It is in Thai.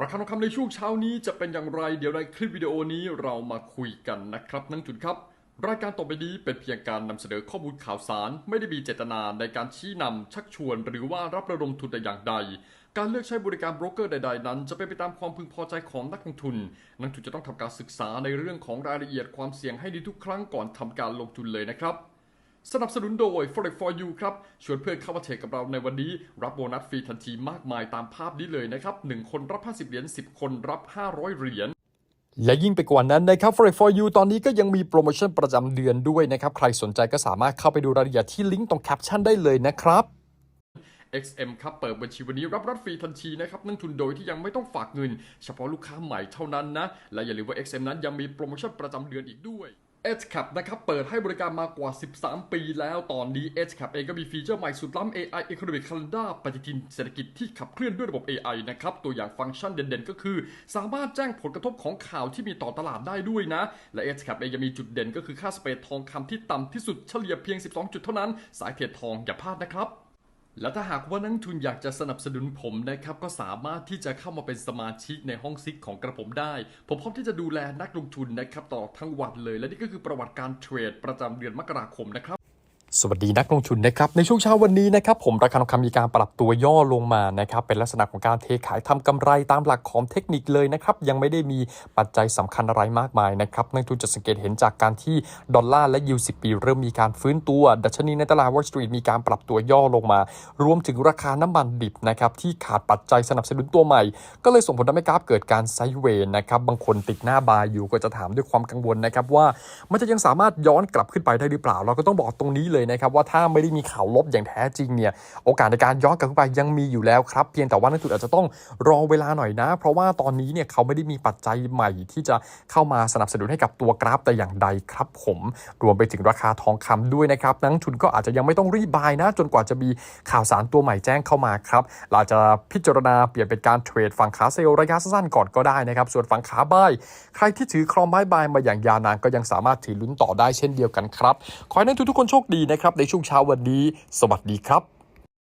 ราคาทองคำในช่วงเช้านี้จะเป็นอย่างไร เดี๋ยวในคลิปวิดีโอนี้เรามาคุยกันนะครับนักจุนครับ รายการต่อไปนี้เป็นเพียงการนำเสนอข้อมูลข่าวสาร ไม่ได้มีเจตนาในการชี้นำชักชวน หรือว่ารับระดมทุนแต่อย่างใด การเลือกใช้บริการโบรกเกอร์ใดๆ นั้น จะเป็นไปตามความพึงพอใจของนักลงทุน นักทุนจะต้องทำการศึกษาในเรื่องของรายละเอียดความเสี่ยงให้ดีทุกครั้งก่อนทำการลงทุนเลยนะครับ สนับสนุนโดย Forex for You ครับ ชวนเพื่อนเข้ามาเทรดกับเราในวันนี้ รับโบนัสฟรีทันทีมากมายตามภาพนี้เลยนะครับ 1 คนรับ 50 เหรียญ 10 คนรับ 500 เหรียญและยิ่งไปกว่านั้นนะครับ Forex for You ตอนนี้ก็ยังมีโปรโมชั่นประจำเดือนด้วยนะครับ ใครสนใจก็สามารถเข้าไปดูรายละเอียดที่ลิงก์ตรงแคปชั่นได้เลยนะครับ XM ครับเปิดบัญชีวันนี้รับรับฟรีทันทีนะครับนักทุนโดยที่ยังไม่ต้องฝากเงิน เฉพาะลูกค้าใหม่เท่านั้นนะ และอย่าลืมว่า XM นั้นยังมีโปรโมชั่นประจำเดือนอีกด้วย Edge Cap นะครับเปิดให้บริการมากว่า 13 ปีแล้วตอนนี้ Edge Cap เองก็มีฟีเจอร์ใหม่สุดล้ำ AI Economic Calendar ปฏิทินเศรษฐกิจที่ขับเคลื่อนด้วยระบบ AI นะครับ ตัวอย่างฟังก์ชันเด่นๆ ก็คือ สามารถแจ้งผลกระทบของข่าวที่มีต่อตลาดได้ด้วยนะ และ Edge Cap เองยังมีจุดเด่นก็คือค่าสเปรดทองคำที่ต่ำที่สุดเฉลี่ยเพียง 12 จุดเท่านั้น สายเทรดทองอย่าพลาดนะครับ และถ้าหากว่านักทุนอยากจะสนับสนุนผมนะครับก็สามารถที่จะเข้ามาเป็นสมาชิกในห้องซิกของกระผมได้ ผมพร้อมที่จะดูแลนักลงทุนนะครับตลอดทั้งวันเลย และนี่ก็คือประวัติการเทรดประจำเดือนมกราคมนะครับ สวัสดีนักลงทุนนะครับในช่วงเช้าวันนี้นะครับผมราคาทองคำมีการปรับตัวย่อลงมานะครับเป็นลักษณะของการเทขายทำกำไรตามหลักของเทคนิคเลยนะครับยังไม่ได้มีปัจจัยสำคัญอะไรมากมายนะครับนักลงทุนจะสังเกตเห็นจากการที่ดอลลาร์และยูสิปีเริ่มมีการฟื้นตัว ดัชนีในตลาดวอลสตรีทมีการปรับตัวย่อลงมา รวมถึงราคาน้ำมันดิบนะครับที่ขาดปัจจัยสนับสนุนตัวใหม่ ก็เลยส่งผลทำให้กราฟเกิดการไซด์เวย์นะครับบางคนติดหน้าบายอยู่ก็จะถามด้วยความกังวลนะครับว่ามันจะยังสามารถย้อนกลับขึ้นไปได้หรือเปล่า เราก็ต้องบอกตรงนี้เลยนะครับว่าถ้าไม่ได้มีข่าวลบอย่างแท้จริงเนี่ยโอกาสในการย้อนกลับขึ้นไปยังมีอยู่แล้วครับ เพียงแต่ว่านักทุนอาจจะต้องรอเวลาหน่อยนะ เพราะว่าตอนนี้เนี่ยเขาไม่ได้มีปัจจัยใหม่ที่จะเข้ามาสนับสนุนให้กับตัวกราฟแต่อย่างใดครับผมรวมไปถึงราคาทองคำด้วยนะครับนักทุนก็อาจจะยังไม่ต้องรีบบายนะ จนกว่าจะมีข่าวสารตัวใหม่แจ้งเข้ามาครับเราจะพิจารณาเปลี่ยนเป็นการเทรดฝั่งขาเซลล์ระยะสั้นก่อนก็ได้นะครับส่วนฝั่งขาบายใครที่ถือครองบายบายมาอย่างยาวนานก็ยังสามารถถือลุ้นต่อได้เช่นเดียวกันครับขอให้นักทุนทุกคนโชคดีนะครับในช่วงเช้าวันนี้ สวัสดีครับ